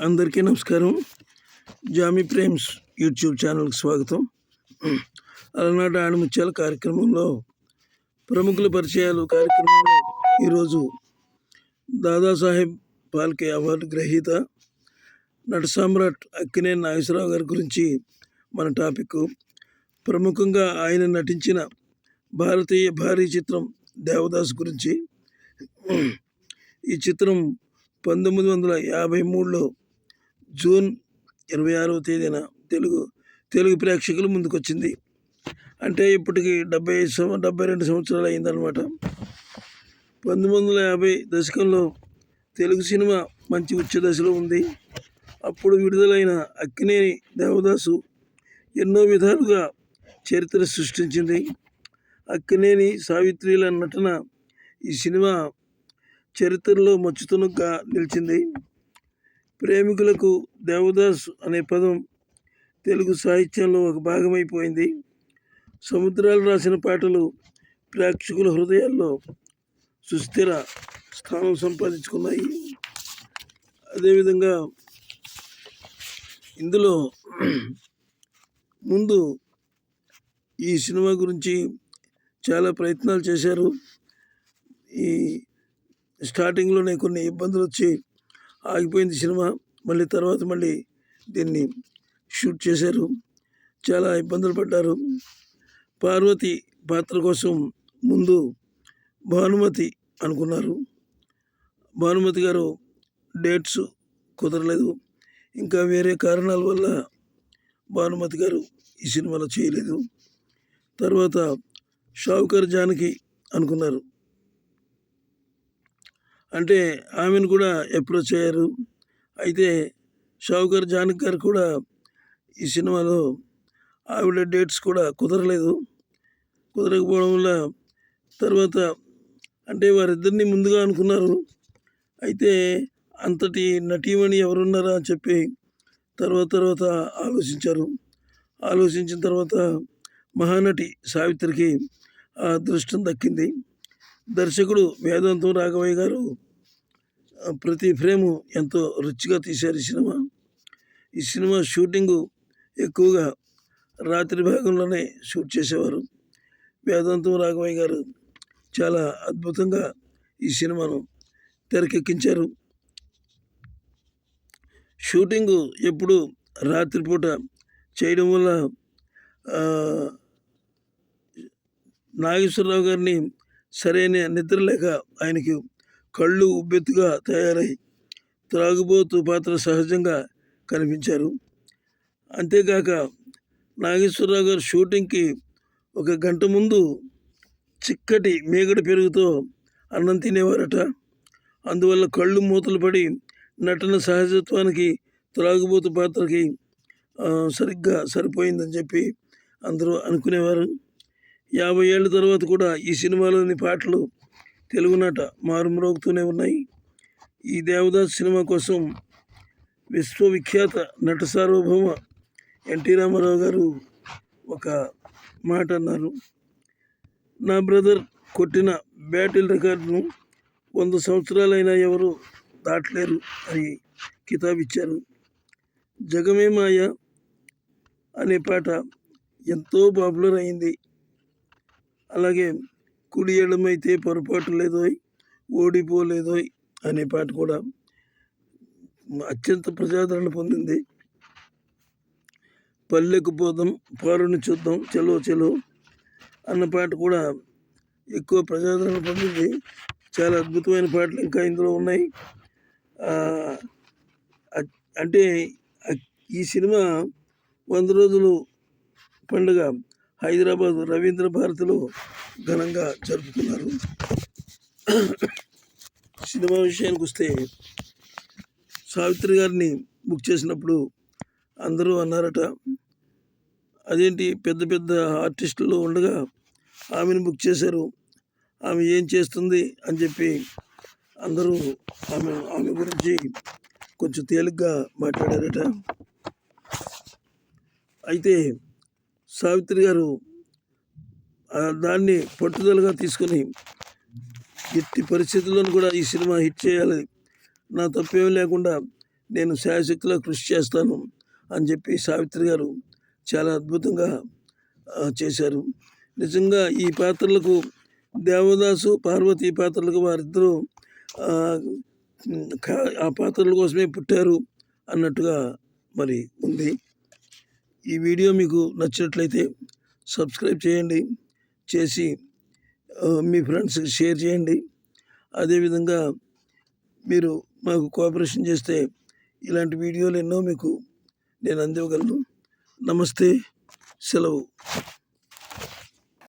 అందరికీ నమస్కారం. Jamie Prem's YouTube ఛానల్కి స్వాగతం. అలనాట ఆణిముత్యాల కార్యక్రమంలో ప్రముఖుల పరిచయాలు కార్యక్రమంలో ఈరోజు దాదాసాహెబ్ పాల్కే అవార్డు గ్రహీత నట సామ్రాట్ అక్కినేని నాగేశ్వరరావు గారి గురించి మన టాపిక్. ప్రముఖంగా ఆయన నటించిన భారతీయ భారీ చిత్రం దేవదాస్ గురించి. ఈ చిత్రం పంతొమ్మిది వందల యాభై మూడులో జూన్ ఇరవై ఆరవ తేదీన తెలుగు తెలుగు ప్రేక్షకుల ముందుకొచ్చింది. అంటే ఇప్పటికి డెబ్బై ఐదు డెబ్బై రెండు సంవత్సరాలు అయిందనమాట పంతొమ్మిది వందల యాభై దశకంలో తెలుగు సినిమా మంచి ఉచ్చ దశలో ఉంది. అప్పుడు విడుదలైన అక్కినేని దేవదాసు ఎన్నో విధాలుగా చరిత్ర సృష్టించింది. అక్కినేని సావిత్రిల నటన ఈ సినిమా చరిత్రలో మచ్చుతునుగ్గా నిలిచింది. ప్రేమికులకు దేవదాస్ అనే పదం తెలుగు సాహిత్యంలో ఒక భాగమైపోయింది. సముద్రాలు రాసిన పాటలు ప్రేక్షకుల హృదయాల్లో సుస్థిర స్థానం సంపాదించుకున్నాయి. అదేవిధంగా ఇందులో ముందు ఈ సినిమా గురించి చాలా ప్రయత్నాలు చేశారు. ఈ స్టార్టింగ్లోనే కొన్ని ఇబ్బందులు వచ్చి ఆగిపోయింది సినిమా. మళ్ళీ తర్వాత మళ్ళీ దీన్ని షూట్ చేశారు. చాలా ఇబ్బందులు పడ్డారు. పార్వతి పాత్ర కోసం ముందు భానుమతి అనుకున్నారు. భానుమతి గారు డేట్స్ కుదరలేదు. ఇంకా వేరే కారణాల వల్ల భానుమతి గారు ఈ సినిమాలో చేయలేదు. తర్వాత షావుకర్ జానకి అనుకున్నారు. అంటే ఆమెను కూడా అప్రోచ్ అయ్యారు అయితే షావుకర్ జానక్ గారు కూడా ఈ సినిమాలో ఆవిడ డేట్స్ కూడా కుదరలేదు. కుదరకపోవడం వల్ల తర్వాత అంటే వారిద్దరిని ముందుగా అనుకున్నారు. అయితే అంతటి నటీమణి ఎవరున్నారా అని చెప్పి తర్వాత తర్వాత ఆలోచించారు. ఆలోచించిన తర్వాత మహానటి సావిత్రికి ఆ అదృష్టం దక్కింది. దర్శకుడు వేదాంతం రాఘవయ్య గారు ప్రతి ఫ్రేము ఎంతో రుచిగా తీశారు ఈ సినిమా. ఈ సినిమా షూటింగు ఎక్కువగా రాత్రి భాగంలోనే షూట్ చేసేవారు. వేదాంతం రాఘవయ్య గారు చాలా అద్భుతంగా ఈ సినిమాను తెరకెక్కించారు. షూటింగు ఎప్పుడు రాత్రిపూట చేయడం వల్ల నాగేశ్వరరావు గారిని సరైన నిద్ర లేక ఆయనకి కళ్ళు ఉబ్బెత్తుగా తయారై త్రాగుబోతు పాత్ర సహజంగా కనిపించారు. అంతేకాక నాగేశ్వరరావు గారు షూటింగ్కి ఒక గంట ముందు చిక్కటి మేగడ పెరుగుతో అన్నం తినేవారట. అందువల్ల కళ్ళు మూతలు పడి నటన సహజత్వానికి త్రాగుబోతు పాత్రకి సరిగ్గా సరిపోయిందని చెప్పి అందరూ అనుకునేవారు. యాభై ఏళ్ళ తర్వాత కూడా ఈ సినిమాలోని పాటలు తెలుగునాట మారుమ్రోగుతూనే ఉన్నాయి. ఈ దేవదాస్ సినిమా కోసం విశ్వవిఖ్యాత నట సార్వభౌమ ఎన్టీ రామారావు గారు ఒక మాట అన్నారు. నా బ్రదర్ కొట్టిన బ్యాటిల్ రికార్డును వంద సంవత్సరాలైనా ఎవరు దాటలేరు అని కితాబ్ ఇచ్చారు జగమే మాయ అనే పాట ఎంతో పాపులర్ అయింది. అలాగే కుడి ఎడమైతే పొరపాటు లేదోయ్ ఓడిపోలేదోయ్ అనే పాట కూడా అత్యంత ప్రజాదరణ పొందింది. పల్లెకు పోదాం పారుని చూద్దాం చెలో చెలో అన్న పాట కూడా ఎక్కువ ప్రజాదరణ పొందింది. చాలా అద్భుతమైన పాటలు ఇంకా ఇందులో ఉన్నాయి. అంటే ఈ సినిమా వంద రోజులు పండుగ హైదరాబాద్ రవీంద్ర భారతిలో ఘనంగా జరుపుకున్నారు. సినిమా విషయానికి వస్తే సావిత్రి గారిని బుక్ చేసినప్పుడు అందరూ అన్నారట అదేంటి పెద్ద పెద్ద ఆర్టిస్టులు ఉండగా ఆమెను బుక్ చేశారు ఆమె ఏం చేస్తుంది? అని చెప్పి అందరూ ఆమె ఆమె గురించి కొంచెం తేలిగ్గా మాట్లాడారట. అయితే సావిత్రి గారు దాన్ని పట్టుదలగా తీసుకొని ఎట్టి పరిస్థితుల్లోనూ కూడా ఈ సినిమా హిట్ చేయాలి. నా తప్పేం లేకుండా నేను శాయశక్తిలో కృషి చేస్తాను అని చెప్పి సావిత్రి గారు చాలా అద్భుతంగా చేశారు. నిజంగా ఈ పాత్రలకు దేవదాసు పార్వతీ పాత్రలకు వారిద్దరూ ఆ పాత్రల కోసమే పుట్టారు అన్నట్టుగా మరి ఉంది. ఈ వీడియో మీకు నచ్చినట్లయితే సబ్స్క్రైబ్ చేయండి చేసి మీ ఫ్రెండ్స్కి షేర్ చేయండి. అదేవిధంగా మీరు మాకు కోఆపరేషన్ చేస్తే ఇలాంటి వీడియోలు ఎన్నో మీకు నేను అందివ్వగలను. నమస్తే సెలవు.